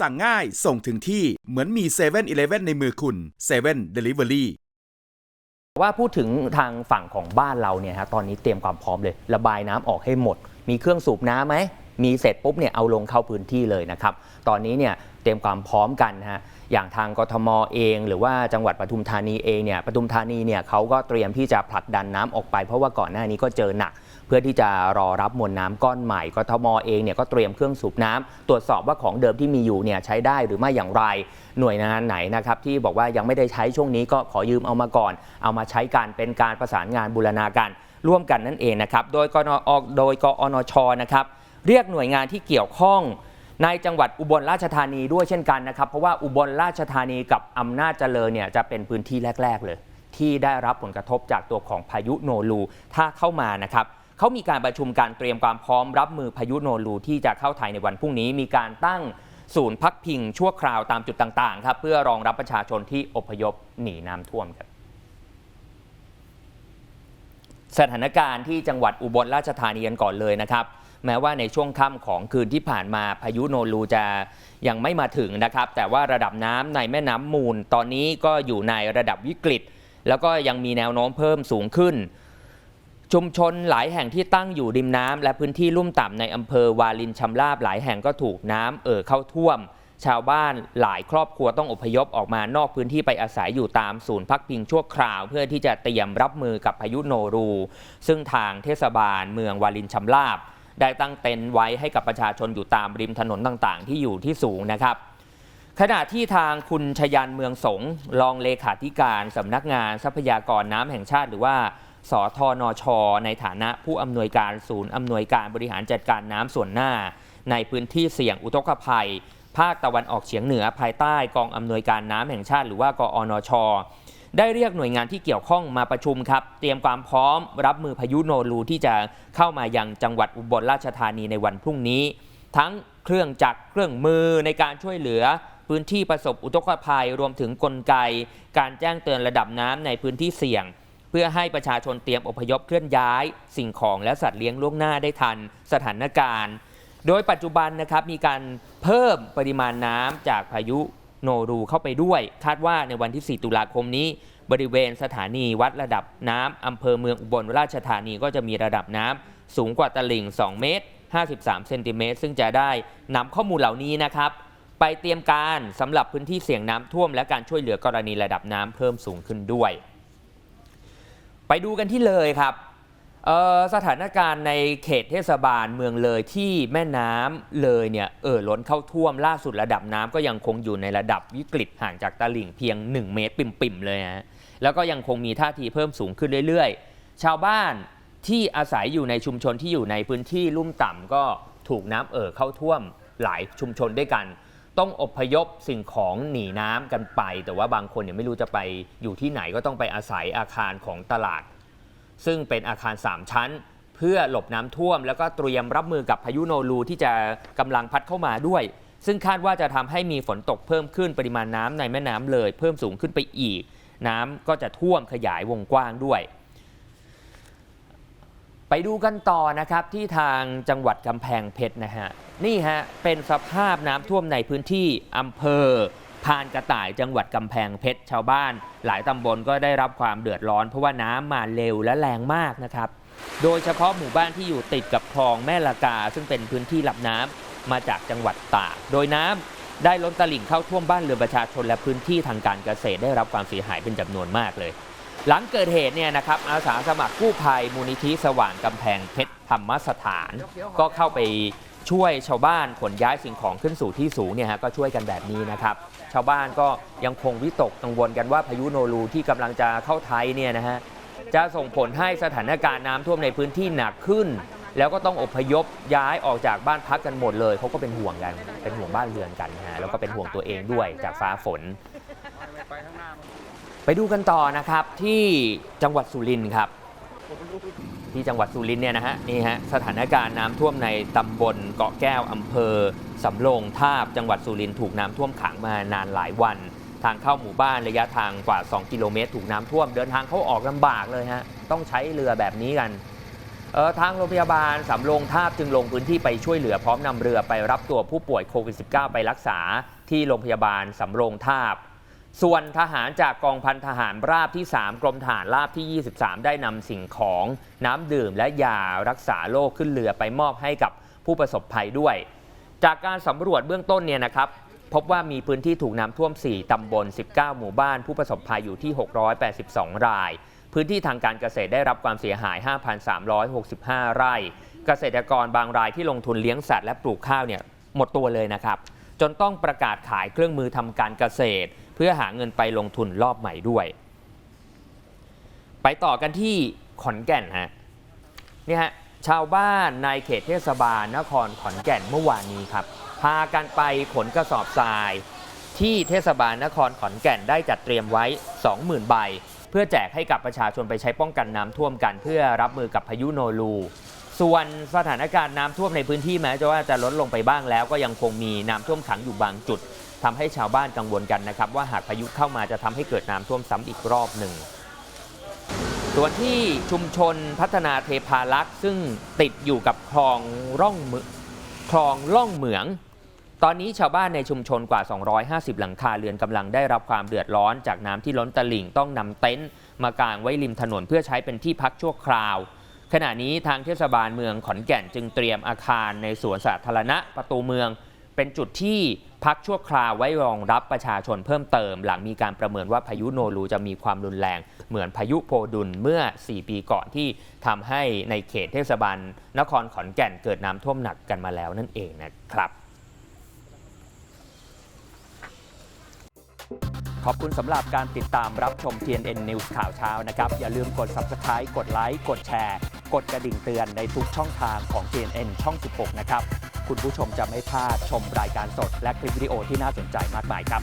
สั่งง่ายส่งถึงที่เหมือนมี7 e เ e ่ e อในมือคุณ7 Delivery ว่าพูดถึงทางฝั่งของบ้านเราเนี่ยฮะตอนนี้เตรียมความพร้อมเลย ระบายน้ำออกให้หมด มีเครื่องสูบน้ำไหมมีเสร็จปุ๊บเนี่ยเอาลงเข้าพื้นที่เลยนะครับ ตอนนี้เนี่ยเตรียมความพร้อมกันฮะอย่างทางกทมเอง หรือว่าจังหวัดปทุมธานีเองเนี่ยปทุมธานีเนี่ยเขาก็เตรียมที่จะผลักดันน้ำออกไป เพราะว่าก่อนหน้านี้ก็เจอหนัก เพื่อที่จะรอรับมวลน้ำก้อนใหม่กทมเองเนี่ยก็เตรียมเครื่องสูบน้ำตรวจสอบว่าของเดิมที่มีอยู่เนี่ยใช้ได้หรือไม่อย่างไร หน่วยงานไหนนะครับที่บอกว่ายังไม่ได้ใช้ช่วงนี้ก็ขอยืมเอามาก่อน เอามาใช้การเป็นการประสานงานบูรณาการร่วมกันนั่นเองนะครับโดยกนอโดยกอนชนะครับเรียกหน่วยงานที่เกี่ยวข้องในจังหวัดอุบลราชธานีด้วยเช่นกันนะครับ เพราะว่าอุบลราชธานีกับอำนาจเจริญเนี่ยจะเป็นพื้นที่แรก ๆ เลย ที่ได้รับผลกระทบจากตัวของพายุโนรูถ้าเข้ามานะครับ เขามีการประชุมการเตรียมความพร้อมรับมือพายุโนรูที่จะเข้าไทยในวันพรุ่งนี้ มีการตั้งศูนย์พักพิงชั่วคราวตามจุดต่างๆครับเพื่อรองรับประชาชนที่อพยพหนีน้ำท่วมครับสถานการณ์ที่จังหวัดอุบลราชธานีกันก่อนเลยนะครับแม้ว่าในช่วงค่ำของคืนที่ผ่านมาพายุโนรูจะยังไม่มาถึงนะครับ แต่ว่าระดับน้ำในแม่น้ำมูล ตอนนี้ก็อยู่ในระดับวิกฤต แล้วก็ยังมีแนวโน้มเพิ่มสูงขึ้น ชุมชนหลายแห่งที่ตั้งอยู่ริมน้ำและพื้นที่ลุ่มต่ำในอำเภอวาลินชำราบหลายแห่งก็ถูกน้ำเอ่อเข้าท่วม ชาวบ้านหลายครอบครัวต้องอพยพออกมานอกพื้นที่ไปอาศัยอยู่ตามศูนย์พักพิงชั่วคราว เพื่อที่จะเตรียมรับมือกับพายุโนรู ซึ่งทางเทศบาลเมืองวาลินชำราบ ได้ตั้งเต็นท์ไว้ให้กับประชาชนอยู่ตามริมถนนต่างๆ ที่อยู่ที่สูงนะครับ ขณะที่ทางคุณชยันเมืองสงรองเลขาธิการสำนักงานทรัพยากรน้ำแห่งชาติหรือว่า สทนช ในฐานะผู้อำนวยการศูนย์อำนวยการบริหารจัดการน้ำส่วนหน้า ในพื้นที่เสี่ยงอุทกภัย ภาคตะวันออกเฉียงเหนือภายใต้กองอำนวยการน้ำแห่งชาติหรือว่ากอนช ได้เรียกหน่วยงานที่เกี่ยวข้องมาประชุมครับ เตรียมความพร้อมรับมือพายุโนรูที่จะเข้ามายังจังหวัดอุบลราชธานีในวันพรุ่งนี้ ทั้งเครื่องจักรเครื่องมือในการช่วยเหลือพื้นที่ประสบอุทกภัย รวมถึงกลไก การแจ้งเตือนระดับน้ำในพื้นที่เสี่ยง พื่อให้ประชาชนเตรียมอพยพเคลื่อนย้าย สิ่งของและสัตว์เลี้ยงล่วงหน้าได้ทันสถานการณ์ โดยปัจจุบันนะครับมีการเพิ่มปริมาณน้ำจากพายุโนรูเข้าไปด้วย คาดว่าในวันที่ 4 ตุลาคมนี้ บริเวณสถานีวัดระดับน้ำอำเภอเมืองอุบลราชธานีก็จะมีระดับน้ำสูงกว่าตลิ่ง 2 เมตร 53 เซนติเมตรซึ่งจะได้นำข้อมูลเหล่านี้นะครับ ไปเตรียมการสำหรับพื้นที่เสี่ยงน้ำท่วม และการช่วยเหลือกรณีระดับน้ำเพิ่มสูงขึ้นด้วย ไปดูกันที่เลยครับสถานการณ์ในเขตเทศบาลเมืองเลยที่แม่น้ำเลยเนี่ยเอ่อล้นเข้าท่วมล่าสุดระดับน้ำก็ยังคงอยู่ในระดับวิกฤตห่างจากตลิ่งเพียง 1 เมตรปิ่มๆเลยฮะแล้วก็ยังคงมีท่าทีเพิ่มสูงขึ้นเรื่อยๆ ชาวบ้านที่อาศัยอยู่ในชุมชนที่อยู่ในพื้นที่ลุ่มต่ำก็ถูกน้ำเอ่อเข้าท่วมหลายชุมชนด้วยกัน ต้องอพยพสิ่งของหนีน้ำกันไป แต่ว่าบางคนเนี่ยไม่รู้จะไปอยู่ที่ไหนก็ต้องไปอาศัยอาคารของตลาด ซึ่งเป็นอาคาร 3 ชั้น เพื่อหลบน้ำท่วม แล้วก็เตรียมรับมือกับพายุโนรูที่จะกำลังพัดเข้ามาด้วย ซึ่งคาดว่าจะทำให้มีฝนตกเพิ่มขึ้นปริมาณน้ำในแม่น้ำเลย เพิ่มสูงขึ้นไปอีก น้ำก็จะท่วมขยายวงกว้างด้วย ไปดูกันต่อนะครับที่ทางจังหวัดกำแพงเพชรนะฮะนี่ฮะเป็นสภาพน้ำท่วมในพื้นที่อำเภอพานกระต่ายจังหวัดกำแพงเพชรชาวบ้าน หลายตำบลก็ได้รับความเดือดร้อน เพราะว่าน้ำมาเร็วและแรงมากนะครับ โดยเฉพาะหมู่บ้านที่อยู่ติดกับคลองแม่ละกา ซึ่งเป็นพื้นที่รับน้ำมาจากจังหวัดตากโดยน้ำได้ล้นตลิ่งเข้าท่วมบ้านเรือนประชาชนและพื้นที่ทางการเกษตรได้รับความเสียหายเป็นจำนวนมากเลย หลังเกิดเหตุเนี่ยนะครับอาสาสมัครกู้ภัยมูลนิธิสว่างกำแพงเพชรธรรมสถาน ก็เข้าไปช่วยชาวบ้านขนย้ายสิ่งของขึ้นสู่ที่สูงเนี่ยฮะก็ช่วยกันแบบนี้นะครับชาวบ้านก็ยังคงวิตกกังวลกันว่าพายุโนรูที่กำลังจะเข้าไทยเนี่ยนะฮะจะส่งผลให้สถานการณ์น้ำท่วมในพื้นที่หนักขึ้น แล้วก็ต้องอพยพย้ายออกจากบ้านพักกันหมดเลยเขาก็เป็นห่วงกันเป็นห่วงบ้านเรือนกันนะฮะแล้วก็เป็นห่วงตัวเองด้วยจากฟ้าฝน ไปดูกันต่อนะครับที่จังหวัดสุรินทร์ครับ ที่จังหวัดสุรินทร์เนี่ยนะฮะนี่ฮะสถานการณ์น้ำท่วมในตำบลเกาะแก้วอำเภอสำโรงทาบจังหวัดสุรินทร์ถูกน้ำท่วมขังมานานหลายวัน ทางเข้าหมู่บ้านระยะทางกว่า 2 กิโลเมตร ถูกน้ำท่วมเดินทางเข้าออกลำบากเลยฮะต้องใช้เรือแบบนี้กันเออทางโรงพยาบาลสำโรงทาบจึงลงพื้นที่ไปช่วยเหลือพร้อมนำเรือไปรับตัวผู้ป่วยโควิด -19 ไปรักษาที่โรงพยาบาลสำโรงทาบ ส่วนทหารจากกองพันทหารราบที่ 3 กรมทหารราบที่ 23 ได้นำสิ่งของน้ำดื่มและยารักษาโรคขึ้นเรือไปมอบให้กับผู้ประสบภัยด้วย จากการสำรวจเบื้องต้นเนี่ยนะครับ พบว่ามีพื้นที่ถูกน้ำท่วม 4 ตำบล 19 หมู่บ้าน ผู้ประสบภัยอยู่ที่ 682 ราย พื้นที่ทางการเกษตรได้รับความเสียหาย 5,365 ไร่ เกษตรกรบางรายที่ลงทุนเลี้ยงสัตว์และปลูกข้าวเนี่ยหมดตัวเลยนะครับ จนต้องประกาศขายเครื่องมือทำการเกษตร เพื่อหาเงินไปลงทุนรอบใหม่ด้วย ไปต่อกันที่ขอนแก่นฮะนี่ฮะชาวบ้านในเขตเทศบาลนครขอนแก่นเมื่อวานนี้ครับ พากันไปขนกระสอบทราย ที่เทศบาลนครขอนแก่นได้จัดเตรียมไว้ 20,000 ใบ เพื่อแจกให้กับประชาชนไปใช้ป้องกันน้ำท่วมกัน เพื่อรับมือกับพายุโนรู ส่วนสถานการณ์น้ำท่วมในพื้นที่แม้จะว่าจะลดลงไปบ้างแล้วก็ยังคงมีน้ำท่วมขังอยู่บางจุดทำให้ชาวบ้านกังวลกันนะครับ ว่าหากพายุเข้ามาจะทำให้เกิดน้ำท่วมซ้ำอีกรอบหนึ่ง ส่วนที่ชุมชนพัฒนาเทพารักษ์ซึ่งติดอยู่กับคลองร่องมืคลองล่องเหมือง ตอนนี้ชาวบ้านในชุมชนกว่า 250 หลังคาเรือนกำลังได้รับความเดือดร้อนจากน้ำที่ล้นตลิ่งต้องนำเต็นท์มากางไว้ริมถนนเพื่อใช้เป็นที่พักชั่วคราว ขณะนี้ทางเทศบาลเมืองขอนแก่นจึงเตรียมอาคารในสวนสาธารณะประตูเมือง เป็นจุดที่พักชั่วคราวไว้รองรับประชาชนเพิ่มเติม หลังมีการประเมินว่าพายุโนรูจะมีความรุนแรง เหมือนพายุโพดุลเมื่อ 4 ปีก่อนที่ทำให้ในเขตเทศบาลนครขอนแก่นเกิดน้ำท่วมหนักกันมาแล้วนั่นเองนะครับ ขอบคุณสำหรับการติดตามรับชม TNN News ข่าวเช้านะครับ อย่าลืมกด Subscribe กดไลค์กดแชร์ กดกระดิ่งเตือนในทุกช่องทางของ TNN ช่อง 16 นะครับ คุณผู้ชมจะไม่พลาดชมรายการสดและคลิปวิดีโอที่น่าสนใจมากมายครับ